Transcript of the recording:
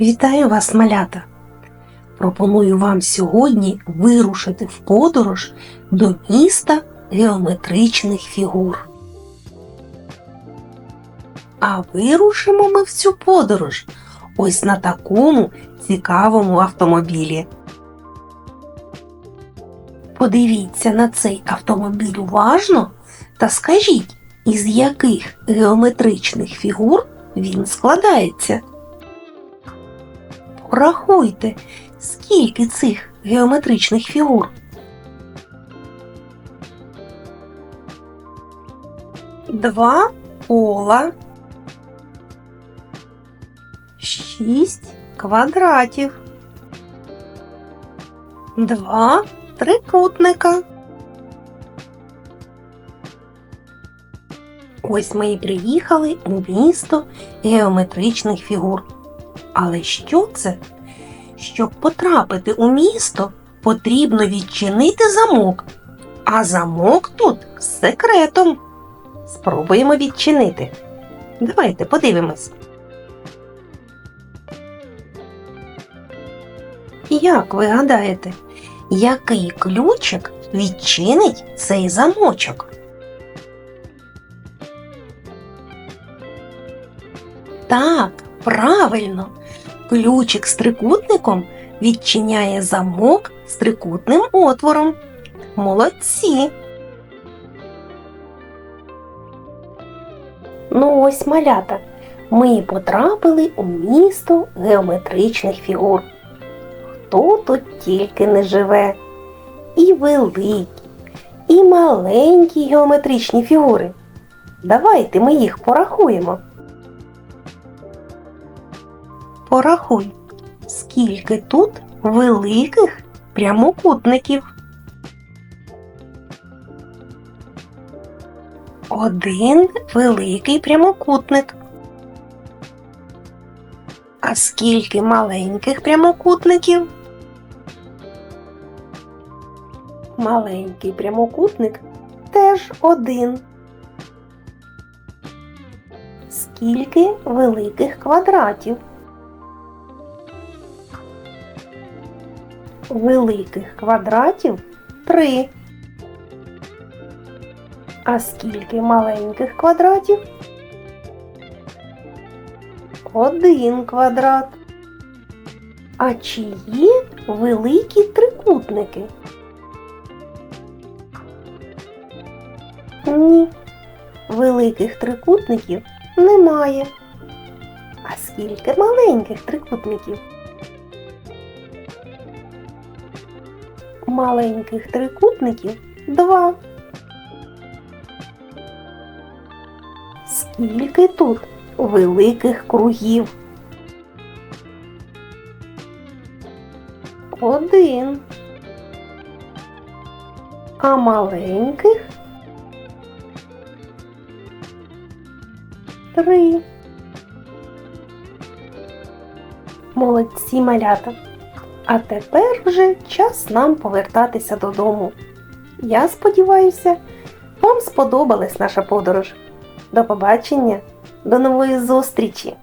Вітаю вас, малята! Пропоную вам сьогодні вирушити в подорож до міста геометричних фігур. А вирушимо ми в цю подорож ось на такому цікавому автомобілі. Подивіться на цей автомобіль уважно та скажіть, із яких геометричних фігур він складається. Порахуйте, скільки цих геометричних фігур. Два кола, шість квадратів, два трикутника. Ось ми і приїхали у місто геометричних фігур. Але що це? Щоб потрапити у місто, потрібно відчинити замок. А замок тут з секретом. Спробуємо відчинити. Давайте подивимось. Як ви гадаєте, який ключик відчинить цей замочок? Так, правильно. Ключик з трикутником відчиняє замок з трикутним отвором. Молодці. Ну ось малята. Ми потрапили у місто геометричних фігур. Хто тут тільки не живе? І великі, і маленькі геометричні фігури. Давайте ми їх порахуємо. Порахуй, скільки тут великих прямокутників. Один великий прямокутник. А скільки маленьких прямокутників? Маленький прямокутник теж один. Скільки великих квадратів? Великих квадратів три. А скільки маленьких квадратів? Один квадрат. А чи є великі трикутники? Ні. Великих трикутників немає. А скільки маленьких трикутників? Маленьких трикутників два. Скільки тут великих кругів? Один. А маленьких три. Молодці малята. А тепер вже час нам повертатися додому. Я сподіваюся, вам сподобалась наша подорож. До побачення, до нової зустрічі!